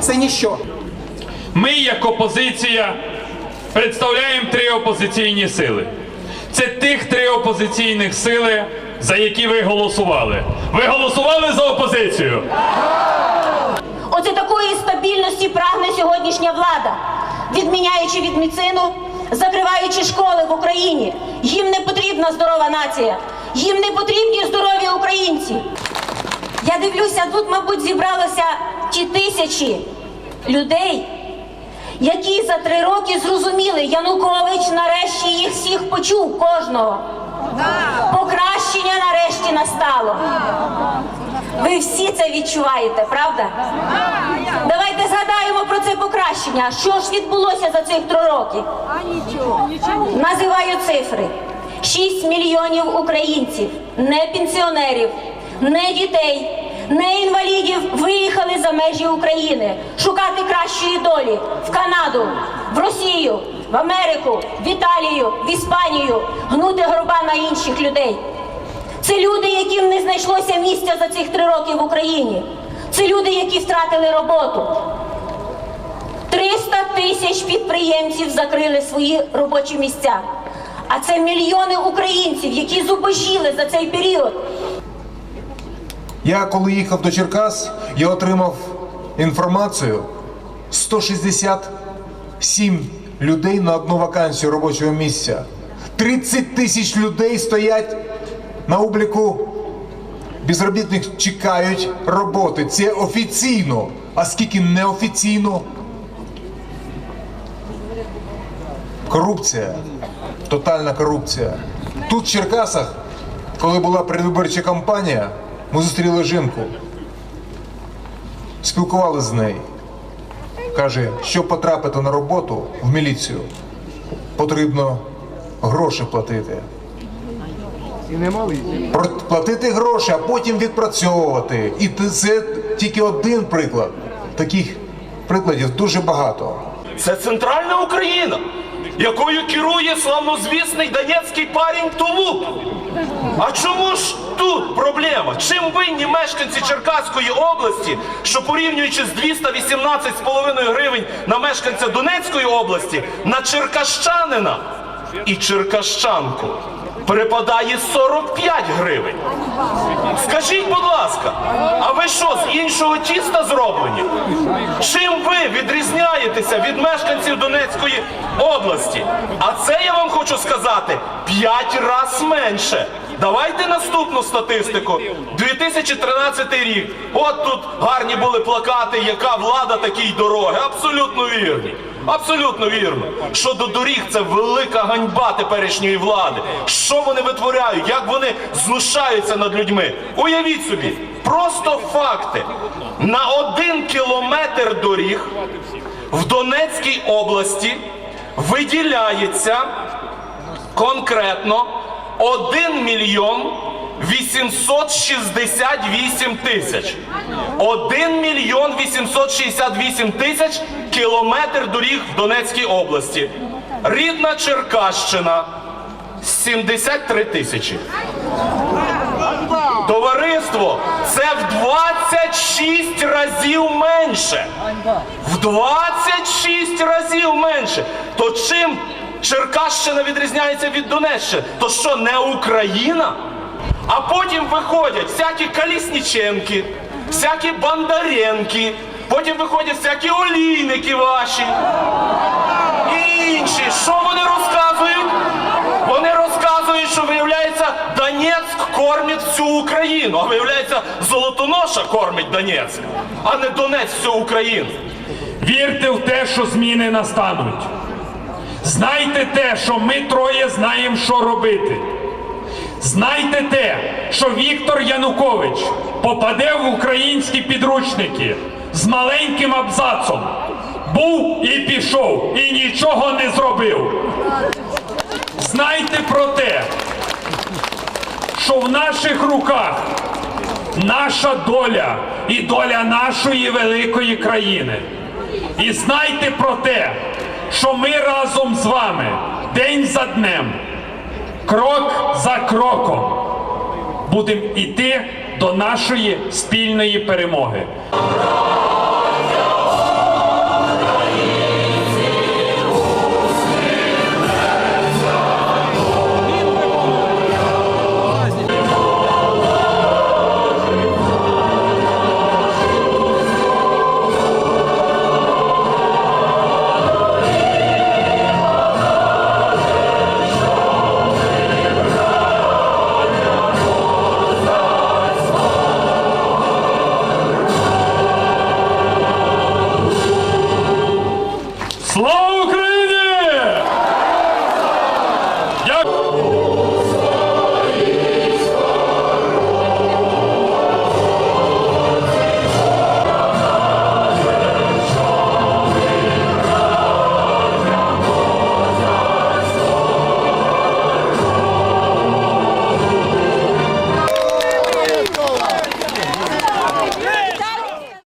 це ніщо. Ми, як опозиція, представляємо три опозиційні сили. Це тих три опозиційних сили, за які ви голосували. Ви голосували за опозицію? Оце такої стабільності прагне сьогоднішня влада, відміняючи від міцину, закриваючи школи в Україні. Їм не потрібна здорова нація, їм не потрібні здорові українці. Я дивлюся, тут, мабуть, зібралося ті тисячі людей, які за три роки зрозуміли, Янукович нарешті їх всіх почув кожного. Покращення нарешті настало. Ви всі це відчуваєте, правда? Давайте згадаємо про це покращення. Що ж відбулося за цих три роки? Називаю цифри: 6 мільйонів українців, не пенсіонерів, не дітей, не інвалідів виїхали за межі України шукати кращої долі в Канаду, в Росію, в Америку, в Італію, в Іспанію, гнути гроба на інших людей. Це люди, яким не знайшлося місця за цих три роки в Україні. Це люди, які втратили роботу. 300 тисяч підприємців закрили свої робочі місця. А це мільйони українців, які зубожіли за цей період. Я коли їхав до Черкас, я отримав інформацію 167 людей на одну вакансію робочого місця. 30 тисяч людей стоять на обліку безробітних, чекають роботи. Це офіційно. А скільки неофіційно? Корупція, тотальна корупція. Тут в Черкасах, коли була передвиборча кампанія, ми зустріли жінку, спілкувалися з нею. Каже, щоб потрапити на роботу в міліцію, потрібно гроші платити. Про- Платити гроші, а потім відпрацьовувати. І це тільки один приклад. Таких прикладів дуже багато. Це центральна Україна, якою керує славнозвісний донецький парень Тулуп. А чому ж тут проблема? Чим винні мешканці Черкаської області, що порівнюючи з 218,5 гривень на мешканця Донецької області, на черкащанина і черкащанку припадає 45 гривень? Скажіть, будь ласка, а ви що з іншого тіста зроблені? Чим ви відрізняєтеся від мешканців Донецької області? А це я вам хочу сказати п'ять раз менше. Давайте наступну статистику. 2013 рік. От тут гарні були плакати, яка влада такій дороги. Абсолютно вірні. Абсолютно вірно. Щодо доріг, це велика ганьба теперішньої влади. Що вони витворяють, як вони знущаються над людьми. Уявіть собі, просто факти. На один кілометр доріг в Донецькій області виділяється конкретно 1 мільйон 868 тисяч. 1 мільйон 868 тисяч кілометр доріг в Донецькій області. Рідна Черкащина 73 тисячі. Товариство, це в 26 разів менше. В 26 разів менше. То чим Черкащина відрізняється від Донеччини? То що, не Україна? А потім виходять всякі Калісніченки, всякі Бондаренки, потім виходять всякі олійники ваші. І інші. Що вони розказують? Вони розказують, що виявляється, Донецьк кормить всю Україну, а виявляється, Золотоноша кормить Донецьк, а не Донець всю Україну. Вірте в те, що зміни настануть. Знайте те, що ми троє знаємо, що робити. Знайте те, що Віктор Янукович попаде в українські підручники з маленьким абзацом. Був і пішов, і нічого не зробив. Знайте про те, що в наших руках наша доля і доля нашої великої країни. І знайте про те, що ми разом з вами день за днем, крок за кроком будемо йти до нашої спільної перемоги.